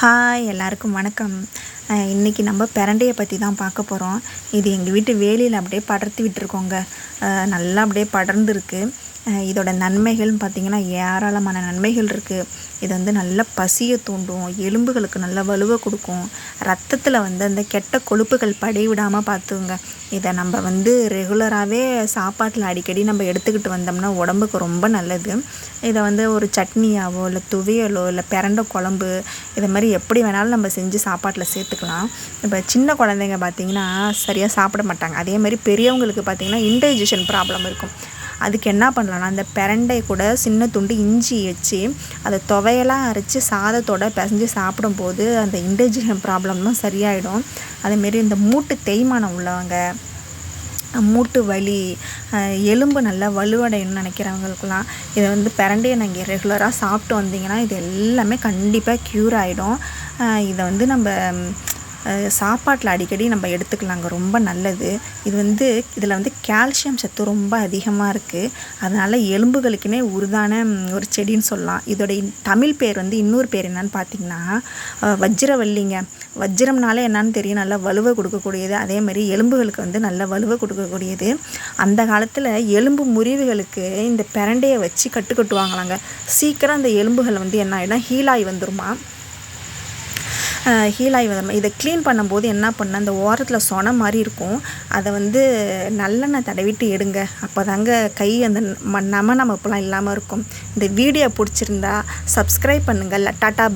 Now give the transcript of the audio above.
Hi எல்லாருக்கும் வணக்கம். இன்றைக்கி நம்ம பிரண்டையை பற்றி தான் பார்க்க போகிறோம் இது எங்கள் வீட்டு வேலியில் அப்படியே படர்த்தி விட்டுருக்கோங்க. நல்லா அப்படியே படர்ந்துருக்கு. இதோட நன்மைகள்னு பார்த்திங்கன்னா ஏராளமான நன்மைகள் இருக்குது இது வந்து நல்ல பசியை தூண்டும் எலும்புகளுக்கு நல்ல வலுவை கொடுக்கும். ரத்தத்தில் வந்து அந்த கெட்ட கொழுப்புகள் படைவிடாமல் பார்த்துங்க இதை நம்ம வந்து ரெகுலராகவே சாப்பாட்டில் அடிக்கடி நம்ம எடுத்துக்கிட்டு வந்தோம்னா உடம்புக்கு ரொம்ப நல்லது. இதை வந்து ஒரு சட்னியாவோ இல்லை துவையலோ இல்லை பிறண்ட குழம்பு இதை மாதிரி எப்படி வேணாலும் நம்ம செஞ்சு சாப்பாட்டில் சேர்த்துக்கலாம். இப்போ சின்ன குழந்தைங்க பார்த்திங்கன்னா சரியாக சாப்பிட மாட்டாங்க. அதே மாதிரி பெரியவங்களுக்கு பார்த்திங்கன்னா இன்டைஜஷன் ப்ராப்ளம் இருக்கும். அதுக்கு என்ன பண்ணலாம்னா அந்த பிரண்டை கூட சின்ன துண்டு இஞ்சி வச்சு அதை துவையெல்லாம் அரைச்சி சாதத்தோட பிசைஞ்சு சாப்பிடும்போது அந்த இன்டைஜஷன் ப்ராப்ளம்லாம் சரியாயிடும். அதேமாரி இந்த மூட்டு தேய்மானம் உள்ளவங்க மூட்டு வலி எலும்பு நல்லா வலுவடையணும்னு நினைக்கிறவங்களுக்குலாம் இதை வந்து பிரண்டையை நீங்கள் ரெகுலராக சாப்பிட்டு வந்தீங்கன்னா இது எல்லாமே கண்டிப்பாக க்யூர் ஆகிடும் இதை வந்து நம்ம சாப்பாட்டில் அடிக்கடி நம்ம எடுத்துக்கலாங்க. ரொம்ப நல்லது. இது வந்து இதில் வந்து கால்சியம் சத்து ரொம்ப அதிகமாக இருக்குது அதனால் எலும்புகளுக்குனே உருதான ஒரு செடின்னு சொல்லலாம். இதோடைய தமிழ் பேர் வந்து இன்னொரு பேர் என்னன்னு பார்த்தீங்கன்னா வஜ்ரவல்லிங்க. வஜ்ரம்னாலே என்னன்னு தெரியும். நல்லா வலுவை கொடுக்கக்கூடியது. அதே மாதிரி எலும்புகளுக்கு வந்து நல்ல வலுவை கொடுக்கக்கூடியது. அந்த காலத்தில் எலும்பு முறிவுகளுக்கு இந்த பிரண்டையை வச்சு கட்டு கட்டுவாங்களாங்க சீக்கிரம் அந்த எலும்புகள் வந்து என்ன ஆகிடும் ஹீலாகி வந்துருமா? ஹீலாகி வந்துடும் இதை க்ளீன் பண்ணும்போது என்ன பண்ண அந்த ஓரத்தில் சொன மாதிரி இருக்கும். அதை வந்து நல்லெண்ணெய் தடவிட்டு எடுங்க. அப்போ தாங்க கை அந்த ம- நம நமப்பெல்லாம் இல்லாமல் இருக்கும். இந்த வீடியோ பிடிச்சிருந்தா சப்ஸ்கிரைப் பண்ணுங்கள் டாட்டா